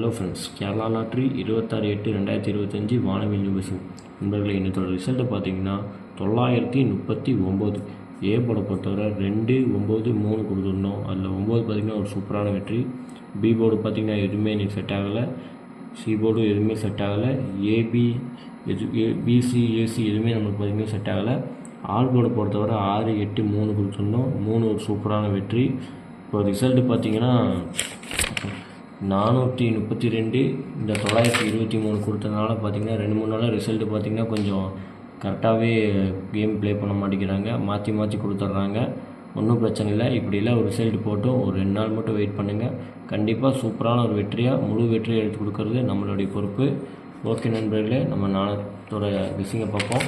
Hello friends Kerala lottery இருபத்தாறு எட்டு ரெண்டாயிரத்தி இருபத்தஞ்சி வானவில் நிமிஷம் நண்பர்களை இன்னத்தோட ரிசல்ட்டு பார்த்தீங்கன்னா தொள்ளாயிரத்தி முப்பத்தி ஒம்பது. ஏ போட பொறுத்தவரை ரெண்டு ஒம்பது மூணு கொடுத்துருந்தோம் அதில் ஒம்பது பார்த்திங்கன்னா ஒரு சூப்பரான வெற்றி. பி போர்டு பார்த்திங்கன்னா எதுவுமே எனக்கு செட் ஆகலை. சி போர்டும் எதுவுமே செட் ஆகலை. ஏபி எது ஏ பிசி ஏசி எதுவுமே நம்மளுக்கு பார்த்திங்கன்னா செட் ஆகலை. ஆல் போர்டை பொறுத்தவரை ஆறு எட்டு மூணு கொடுத்துருந்தோம் மூணு ஒரு சூப்பரான வெற்றி. இப்போ ரிசல்ட்டு பார்த்தீங்கன்னா நானூற்றி முப்பத்தி ரெண்டு இந்த தொள்ளாயிரத்தி இருபத்தி மூணு கொடுத்ததுனால பார்த்தீங்கன்னா ரெண்டு மூணு நாளாக ரிசல்ட்டு பார்த்தீங்கன்னா கொஞ்சம் கரெக்டாகவே கேம் ப்ளே பண்ண மாட்டேங்கிறாங்க. மாற்றி மாற்றி கொடுத்துட்றாங்க. ஒன்றும் பிரச்சனை இல்லை. இப்படிலாம் ஒரு ரிசல்ட் போட்டும். ஒரு ரெண்டு நாள் மட்டும் வெயிட் பண்ணுங்கள் கண்டிப்பாக சூப்பரான ஒரு வெற்றியாக முழு வெற்றியை எடுத்து கொடுக்கறது நம்மளுடைய பொறுப்பு. ஓகே நண்பர்களே நம்ம நாளத்தோட விஷயங்க பார்ப்போம்.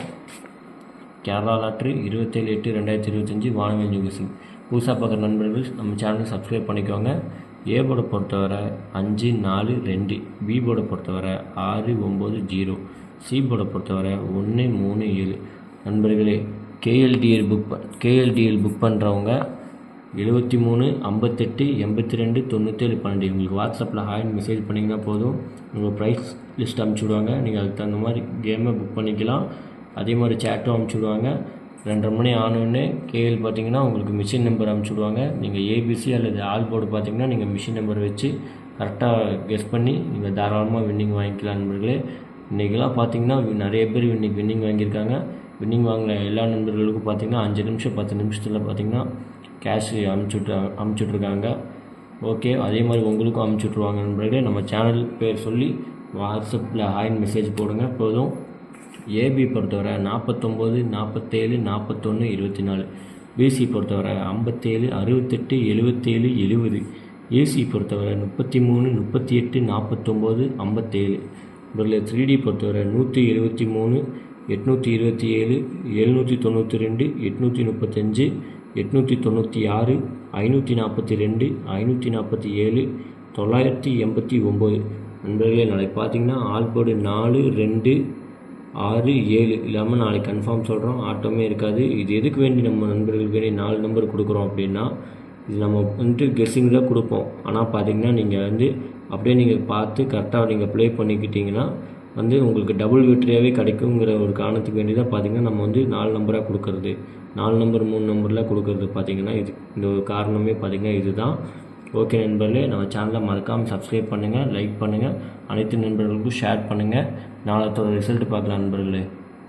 கேரளா லாட்ரி இருபத்தேழு எட்டு ரெண்டாயிரத்தி இருபத்தஞ்சி வானவேஞ்சு விசிங் புதுசாக பார்க்குற நண்பர்கள் நம்ம சேனலை சப்ஸ்கிரைப் பண்ணிக்கோங்க. ஏ போர்டை பொறுத்தவரை அஞ்சு நாலு ரெண்டு. பி போர்டை பொறுத்தவரை ஆறு ஒம்பது ஜீரோ. சி போர்டை பொறுத்தவரை ஒன்று மூணு ஏழு. நண்பர்களே கேஎல்டிஎல் புக் ப கேஎல்டிஎல் புக் பண்ணுறவங்க எழுபத்தி மூணு ஐம்பத்தெட்டு எண்பத்தி ரெண்டு தொண்ணூற்றேழு பன்னெண்டு உங்களுக்கு வாட்ஸ்அப்பில் ஹாயின் மெசேஜ் பண்ணிங்கன்னா போதும். உங்கள் ப்ரைஸ் லிஸ்ட் அனுப்பிச்சி விடுவாங்க. நீங்கள் அதுக்கு தகுந்த மாதிரி கேமை புக் பண்ணிக்கலாம். அதே மாதிரி சேட்டும் அனுப்பிச்சி விடுவாங்க. ரெண்டரை மணி ஆனோடனே கேஎல் பார்த்தீங்கன்னா உங்களுக்கு மிஷின் நம்பர் அனுப்பிச்சி விடுவாங்க நீங்கள் ஏபிசி அல்லது ஆல் போர்டு பார்த்தீங்கன்னா நீங்கள் மிஷின் நம்பர் வச்சு கரெக்டாக கெஸ் பண்ணி நீங்கள் தாராளமாக வின்னிங் வாங்கிக்கலாம் நண்பர்களே. இன்றைக்கெல்லாம் பார்த்தீங்கன்னா நிறைய பேர் இன்றைக்கி வின்னிங் வாங்கியிருக்காங்க. வின்னிங் வாங்கின எல்லா நண்பர்களுக்கும் பார்த்தீங்கன்னா அஞ்சு நிமிஷம் பத்து நிமிஷத்தில் பார்த்தீங்கன்னா கேஷ் அமுச்சுட்டு அமுச்சுட்ருக்காங்க ஓகே அதே மாதிரி உங்களுக்கும் அமுச்சுட்ருவாங்க நண்பர்களே. நம்ம சேனல் பேர் சொல்லி வாட்ஸ்அப்பில் ஹாயின் மெசேஜ் போடுங்க. போதும். ஏபி பொறுத்தவரை நாற்பத்தொம்போது நாற்பத்தேழு நாற்பத்தொன்று இருபத்தி நாலு பிசி பொறுத்தவரை ஐம்பத்தேழு அறுபத்தெட்டு எழுபத்தேழு எழுபது ஏசி பொறுத்தவரை முப்பத்தி மூணு முப்பத்தி எட்டு நாற்பத்தொம்போது ஐம்பத்தேழு. இதில் த்ரீ டி பொறுத்தவரை நூற்றி எழுபத்தி மூணு எட்நூற்றி இருபத்தி ஏழு எழுநூற்றி தொண்ணூற்றி ரெண்டு எட்நூற்றி முப்பத்தஞ்சு எட்நூற்றி தொண்ணூற்றி ஆறு ஐநூற்றி நாற்பத்தி ரெண்டு ஐநூற்றி நாற்பத்தி ஏழு தொள்ளாயிரத்தி எண்பத்தி ஒம்பது. நண்பர்களே நாளைக்கு பார்த்தீங்கன்னா ஆல்போர்டு நாலு ரெண்டு ஆறு ஏழு இல்லாமல் நாளைக்கு கன்ஃபார்ம் சொல்கிறோம் ஆட்டோமே இருக்காது. இது எதுக்கு வேண்டி நம்ம நண்பர்களுக்கு வேண்டி நாலு நம்பர் கொடுக்குறோம் அப்படின்னா இது நம்ம வந்துட்டு கெஸ்ஸிங் தான் கொடுப்போம். ஆனால் பார்த்தீங்கன்னா நீங்கள் வந்து அப்படியே நீங்கள் பார்த்து கரெக்டாக நீங்கள் ப்ளே பண்ணிக்கிட்டிங்கன்னா வந்து உங்களுக்கு டபுள் வெற்றியாகவே கிடைக்குங்கிற ஒரு காரணத்துக்கு வேண்டி தான் பார்த்தீங்கன்னா நம்ம வந்து நாலு நம்பராக கொடுக்கறது. நாலு நம்பர் மூணு நம்பர்லாம் கொடுக்கறது பார்த்தீங்கன்னா இது இந்த ஒரு காரணமே பார்த்தீங்கன்னா இதுதான். ஓகே நண்பர்களே நம்ம சேனலை மறக்காமல் சப்ஸ்கிரைப் பண்ணுங்கள் லைக் பண்ணுங்கள் அனைத்து நண்பர்களுக்கும் ஷேர் பண்ணுங்கள் நாளத்தோட ரிசல்ட் பார்க்கலாம் நண்பர்களே.